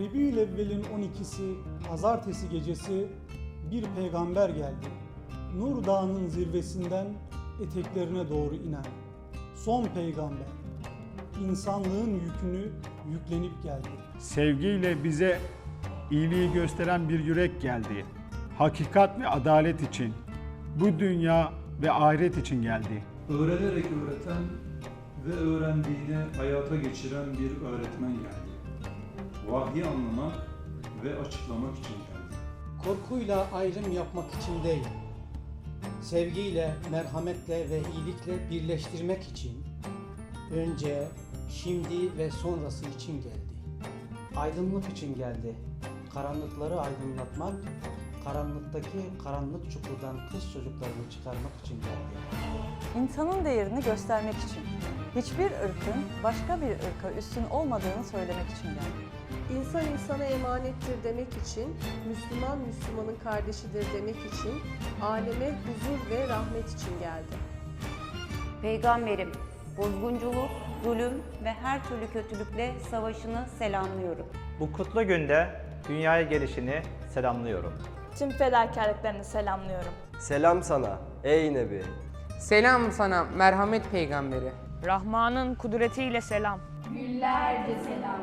Rebiül Evvel'in 12'si pazartesi gecesi bir peygamber geldi. Nur Dağı'nın zirvesinden eteklerine doğru inen. Son peygamber. İnsanlığın yükünü yüklenip geldi. Sevgiyle bize iyiliği gösteren bir yürek geldi. Hakikat ve adalet için, bu dünya ve ahiret için geldi. öğrenerek öğreten ve öğrendiğini hayata geçiren bir öğretmen geldi. Vahyi anlamak ve açıklamak için geldi. Korkuyla ayrım yapmak için değil, sevgiyle, merhametle ve iyilikle birleştirmek için, önce, şimdi ve sonrası için geldi. Aydınlık için geldi. Karanlıkları aydınlatmak, karanlıktaki karanlık çukurdan kız çocuklarını çıkarmak için geldi. İnsanın değerini göstermek için, hiçbir ırkın başka bir ırka üstün olmadığını söylemek için geldi. İnsan insana emanettir demek için, Müslüman Müslümanın kardeşidir demek için, aleme huzur ve rahmet için geldi. Peygamberim, bozgunculuk, zulüm ve her türlü kötülükle savaşını selamlıyorum. Bu kutlu günde dünyaya gelişini selamlıyorum. Tüm fedakarlıklarını selamlıyorum. Selam sana ey Nebi. Selam sana merhamet peygamberi. Rahman'ın kudretiyle selam. Günlerce selam.